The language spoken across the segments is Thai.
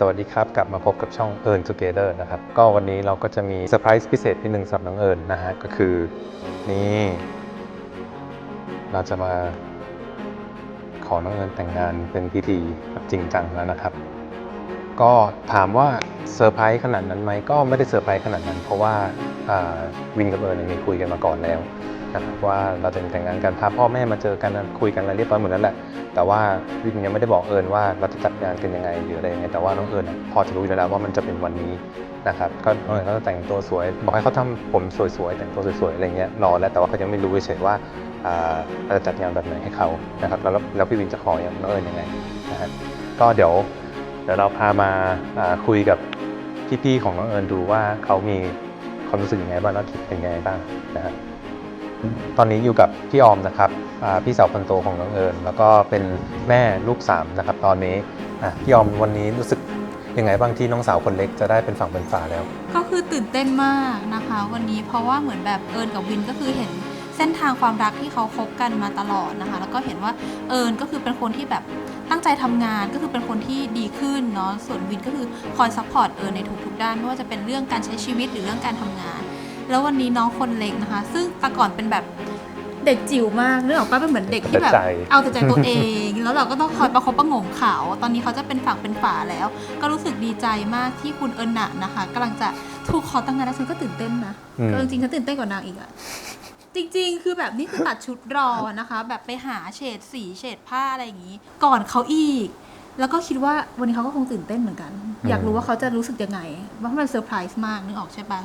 สวัสดีครับ กลับมาพบกับช่อง Earn Together นะครับ ก็วันนี้เราก็จะมีเซอร์ไพรส์พิเศษนิดนึงสำหรับน้องเอิญนะฮะ ก็คือนี่ เราจะมาขอน้องเอิญแต่งงานเป็นพิธีแบบจริงจังแล้วนะครับ ก็ถามว่าเซอร์ไพรส์ขนาดนั้นไหมก็ไม่ได้เซอร์ไพรส์ขนาดนั้น เพราะว่าวินกับเอิญเนี่ยมีคุยกันมาก่อนแล้ว ครับว่าเราจะแต่งงานกันพาพ่อแม่มาเจอกันคุยกันอะไรเรียบร้อยหมดแล้วแหละแต่ว่าวินยังไม่ได้บอกเอิญว่าเราจะจัดงานกันยังไงหรืออะไรยังไงแต่ว่าน้องเอิญน่ะพอจะรู้อยู่แล้วว่ามันจะเป็นวันนี้นะครับก็น้องเอิญก็จะแต่งตัวสวย บอกให้เขาทำผมสวยๆแต่งตัวสวยๆอะไรเงี้ยรอแล้วแต่ว่าเขายังไม่รู้เฉยๆว่าเราจะจัดงานแบบไหนให้เขานะครับแล้วแล้วพี่วินจะขออย่างน้องเอิญยังไงนะฮะก็เดี๋ยวเดี๋ยวเราพามาคุยกับพี่ๆของน้องเอิญดูว่าเขามีความรู้สึกยังไงบ้างแล้วคิดยังไงบ้างนะฮะ ตอนนี้อยู่กับพี่ออมนะครับพี่สาวคนโตของน้องเอิญแล้วก็เป็นแม่ลูกสามนะครับตอนนี้พี่ออมวันนี้รู้สึกยังไงบ้างที่น้องสาวคนเล็กจะได้เป็นฝั่งเป็นฝาแล้ว ก็คือตื่นเต้นมากนะคะ วันนี้เพราะว่าเหมือนแบบเอิญกับวินก็คือเห็นเส้นทางความรักที่เขาคบกันมาตลอดนะคะ แล้วก็เห็นว่าเอิญก็คือเป็นคนที่แบบตั้งใจทำงานก็คือเป็นคนที่ดีขึ้นเนาะส่วนวินก็คือคอยซัพพอร์ตเอิญในทุกๆด้านไม่ว่าจะเป็นเรื่องการใช้ชีวิตหรือเรื่องการทำงาน แล้ววันนี้น้องคนเล็กนะคะ ซึ่งแต่ก่อนเป็นแบบเด็กจิ๋วมากนึกออกปะเป็นเหมือนเด็กที่แบบ แต่ใจ เอาแต่ใจตัวเอง แล้วเราก็ต้องคอยประคบประหงมเขา ตอนนี้เขาจะเป็นฝั่งเป็นฝาแล้ว ก็รู้สึกดีใจมากที่คุณเอิญน่ะนะคะกำลังจะถูกขอตั้งงานแล้วฉันก็ตื่นเต้นนะอืม ก็จริงๆฉันตื่นเต้นกว่านางอีกอะจริง ๆ คือแบบนี่คือตัดชุดรอนะคะ แบบไปหาเฉดสีเฉดผ้าอะไรอย่างนี้ ก่อนเขาอีก แล้วก็คิดว่าวันนี้เขาก็คงตื่นเต้นเหมือนกัน อยากรู้ว่าเขาจะรู้สึกยังไงว่ามันเซอร์ไพรส์มากนึกออกใช่ปะ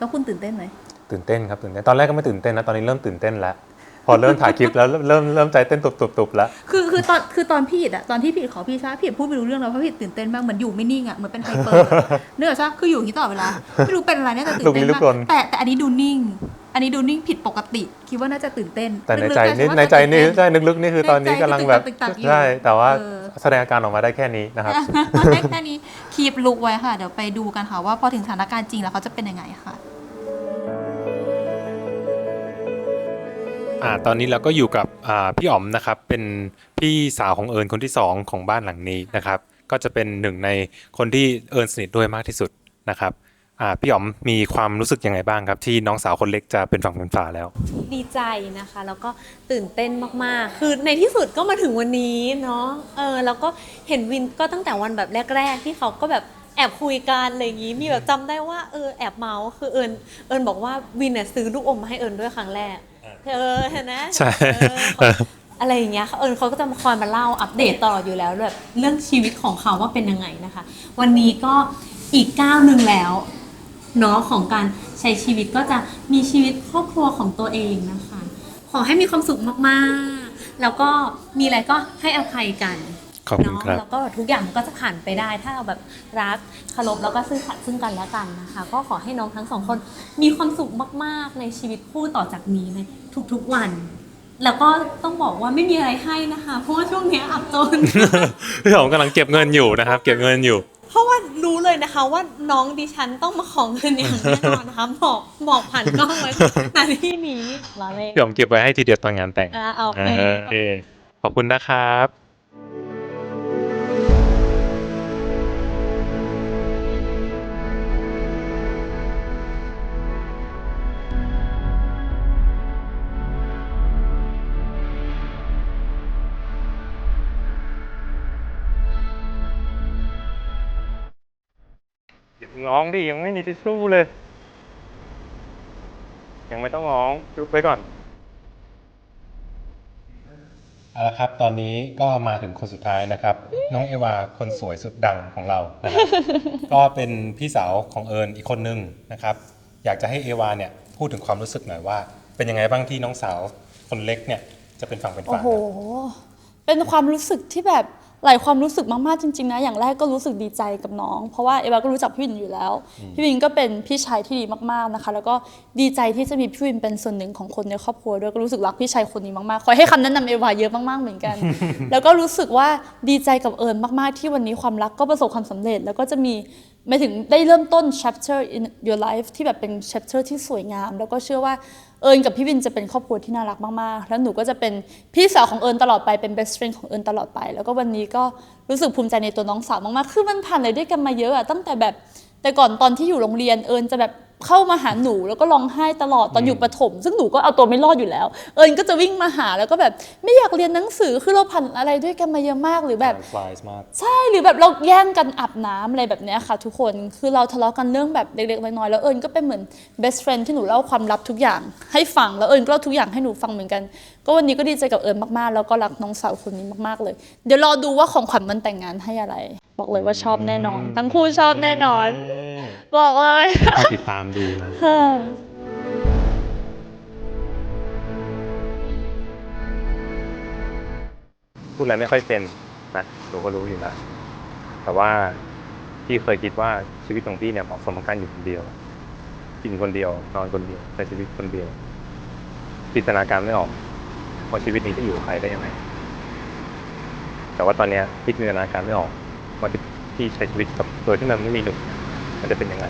แล้วคุณตื่นเต้นไหมตื่นเต้นครับตื่นเต้นตอนแรกก็ไม่ตื่นเต้นนะตอนนี้เริ่มตื่นเต้นแล้วพอเริ่มถ่ายคลิปแล้วเริ่มเริ่มเริ่มใจเต้นตุบๆๆแล้วคือคือตอนคือตอนพี่อิดอะตอนที่พี่อิดขอพี่ชาพี่อิดพูดไม่รู้เรื่องแล้วเพราะพี่อิดตื่นเต้นมากเหมือนอยู่ไม่นิ่งอะเหมือนเป็นไฮเปอร์เนื้ออกใช่ปะคืออยู่อย่างนี้ตลอดเวลาไม่รู้เป็นอะไรเนี่ยแต่ตื่นเต้นลุกลี้ลุมากกลนแต่แต่อันนี้ดูนิ่ง อันนี้ดูนิ่งผิดปกติ คิดว่าน่าจะตื่นเต้น แต่ในลึกๆใจอะนี่ว่าในจะใจตื่นี่เต้ใช่ลึกๆนี่คือตอนนี้ในใจกำลังแบบตึกตักๆอยู่ใช่แต่ว่าเออแสดงอาการออกมาได้แค่นี้นะครับได้แค่นี้คีบลุกไว้ค่ะเดี๋ยวไปดูกันค่ะว่าพอถึงสถานการณ์จริงแล้วเขาจะเป็นยังไงค่ะ อ่าตอนนี้เราก็อยู่กับอ่าพี่อ๋อมนะครับ เป็นพี่สาวของเอิญคนที่สองของบ้านหลังนี้นะครับ ก็จะเป็นหนึ่งในคนที่เอิญสนิทด้วยมากที่สุดนะครับอ่าพี่อ๋อมมีความรู้สึกยังไงบ้างครับ ที่น้องสาวคนเล็กจะเป็นฝั่งเป็นฝาแล้ว ดีใจนะคะ แล้วก็ตื่นเต้นมากๆ คือในที่สุดก็มาถึงวันนี้เนาะเออแล้วก็เห็นวินก็ตั้งแต่วันแบบแรก ๆ ที่เขาก็แบบแอบคุยกันอะไรอย่างนี้มีแบบจำได้ว่าเออแอบเมาส์คือเอิญเอิญบอกว่าวินเนี่ยซื้อลูกอมมาให้เอิญด้วยครั้งแรก เออเห็นไหมใช่เออเขาอะไรอย่างเงี้ยเอิญเขาก็จะมาคอยมาเล่าอัปเดตตลอดอยู่แล้วแบบเรื่องชีวิตของเขาว่าเป็นยังไงนะคะ วันนี้ก็อีกก้าวหนึ่งแล้วเนาะของการใช้ชีวิตก็จะมีชีวิตครอบครัวของตัวเองนะคะ ขอให้มีความสุขมากๆ แล้วก็มีอะไรก็ให้อภัยกัน ขอบคุณเนาะครับ แล้วก็ทุกอย่างมันก็จะผ่านไปได้ ถ้าเราแบบรักเคารพแล้วก็ซื่อสัตย์ซึ่งกันและกันนะคะ ก็ขอให้น้องทั้งสองคนมีความสุขมาก ๆ ในชีวิตคู่ต่อจากนี้ในทุกๆวัน แล้วก็ต้องบอกว่าไม่มีอะไรให้นะคะ เพราะว่าช่วงเนี้ยอับจน พี่อ๋อมกำลังเก็บเงินอยู่นะครับ เก็บเงินอยู่ เพราะว่ารู้เลยนะคะว่าน้องดิฉันต้องมาของเงินอย่างแน่นอนนะคะบอกบอกผ่านกล้องไว้ณที่นี้ลาเล่นพี่อ๋อมเก็บไว้ให้ทีเดียวตอนงานแต่งอ่าเอาไปเออโอเคขอบคุณนะครับ ง้องดิยังไม่มีทิชชู่เลย ยังไม่ต้องง้องจุบไปก่อนเอาละครับ ตอนนี้ก็มาถึงคนสุดท้ายนะครับ น้องเอวาคนสวยสุดดังของเรานะครับก็เป็นพี่สาวของเอิญอีกคนนึงนะครับ อยากจะให้เอวาเนี่ยพูดถึงความรู้สึกหน่อยว่า เป็นยังไงบ้างที่น้องสาวคนเล็กเนี่ยจะเป็นฝั่งเป็นโอ้ฝาโห เป็นความรู้สึกที่แบบ หลายความรู้สึกมากๆจริงๆนะอย่างแรกก็รู้สึกดีใจกับน้อง เพราะว่าเอวาก็รู้จักพี่วินอยู่แล้ว พี่วินก็เป็นพี่ชายที่ดีมากๆนะคะ แล้วก็ดีใจที่จะมีพี่วินเป็นส่วนหนึ่งของคนในครอบครัวด้วยก็รู้สึกรักพี่ชายคนนี้มากๆคอยให้คำแนะนำเอวาเยอะมากๆเหมือนกัน แล้วก็รู้สึกว่าดีใจกับเอิญมากๆที่วันนี้ความรักก็ประสบความสำเร็จ แล้วก็จะมีไม่ถึงได้เริ่มต้น chapter in your life ที่แบบเป็น chapter ที่สวยงาม แล้วก็เชื่อว่าเอิญกับพี่วินจะเป็นครอบครัวที่น่ารักมาก ๆ แล้วหนูก็จะเป็นพี่สาวของเอิญตลอดไปเป็น best friend ของเอิญตลอดไป แล้วก็วันนี้ก็รู้สึกภูมิใจในตัวน้องสาวมาก ๆ คือมันผ่านอะไรด้วยกันมาเยอะอะตั้งแต่แบบแต่ก่อนตอนที่อยู่โรงเรียนเอิญจะแบบ เข้ามาหาหนูแล้วก็ร้องไห้ตลอดตอนอยู่ประถม ซึ่งหนูก็เอาตัวไม่รอดอยู่แล้ว เอิญก็จะวิ่งมาหาแล้วก็แบบไม่อยากเรียนหนังสือคือเราผ่านอะไรด้วยกันมาเยอะมากหรือแบบ ฟลายมาก ใช่หรือแบบเราแย่งกันอาบน้ำอะไรแบบเนี้ยค่ะ ทุกคนคือเราทะเลาะกันเรื่องแบบเล็กๆน้อยๆแล้วเอิญก็เป็นเหมือน best friend ที่หนูเล่าความลับทุกอย่างให้ฟังแล้วเอิญก็เล่าทุกอย่างให้หนูฟังเหมือนกัน ก็วันนี้ก็ดีใจกับเอิญมากๆ แล้วก็รักน้องสาวคนนี้มากๆเลย เดี๋ยวรอดูว่าของขวัญมันแต่งงานให้อะไร บอกเลยว่าชอบแน่นอน ทั้งคู่ชอบแน่นอน บอกเลยถ้าติดตามดูนะค่ะพูดอะไรไม่ค่อยเป็นนะหนูก็รู้อยู่แล้วแต่ว่าพี่เคยคิดว่าชีวิตของพี่เนี่ยเหมาะสมกับการอยู่คนเดียว กินคนเดียว นอนคนเดียวใช้ชีวิตคนเดียวจินตนาการไม่ออกว่าชีวิตนี้จะอยู่กับใครได้ยังไงแต่ว่าตอนเนี้ยพี่จินตนาการไม่ออก ว่าที่ใช้ชีวิตกับโดยที่มันไม่มีหนุ่มมันจะเป็นยังไง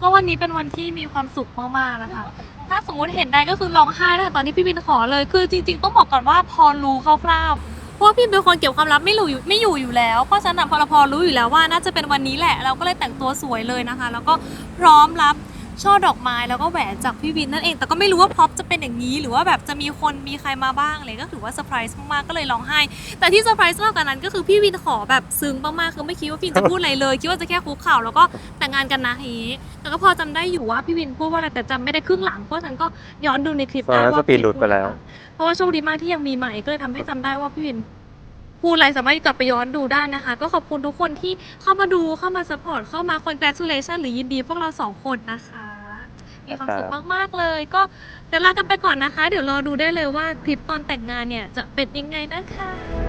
ก็วันนี้เป็นวันที่มีความสุขมากๆนะคะ ถ้าสมมติเห็นได้ก็คือร้องไห้ตั้งแต่ตอนที่พี่บินขอเลย คือจริงๆต้องบอกก่อนว่าพอรู้คร่าวๆเพราะว่าพี่เป็นคนเก็บความลับไม่รู้อยู่ไม่อยู่อยู่แล้ว เพราะฉะนั้นพอเราพอรู้อยู่แล้วว่าน่าจะเป็นวันนี้แหละ เราก็เลยแต่งตัวสวยเลยนะคะ แล้วก็พร้อมรับ ช่อดอกไม้แล้วก็แหวนจากพี่วินนั่นเอง แต่ก็ไม่รู้ว่าพร็อพจะเป็นอย่างนี้ หรือว่าแบบจะมีคนมีใครมาบ้างเลยก็ถือว่าเซอร์ไพรส์มากๆก็เลยร้องไห้ แต่ที่เซอร์ไพรส์มากกว่านั้นก็คือพี่วินขอแบบซึ้งมากๆคือไม่คิดว่าพี่วินจะพูดอะไรเลย คิดว่าจะแค่คุกเข่าแล้วก็แต่งงานกันนะทีนี้แต่ก็พอจำได้อยู่ว่าพี่วินพูดว่าอะไรแต่จำไม่ได้ครึ่งหลังเพราะฉะนันก็ย้อนดูในคลิปตอนนั้นว่าสปีดหลุดไปแล้ว เพราะว่าโชคดีมากที่ยังมีใหม่ก็เลยทำให้จำได้ว่าพี่วิน พูดอะไรสามารถกลับไปย้อนดูได้นะคะ ก็ขอบคุณทุกคนที่เข้ามาดูเข้ามาสปอร์ตเข้ามา congratulation หรือยินดีพวกเราสองคนนะคะ มีความสุขมากๆเลย ก็เดี๋ยวลากันไปก่อนนะคะ เดี๋ยวรอดูได้เลยว่าทริปตอนแต่งงานเนี่ยจะเป็นยังไงนะคะ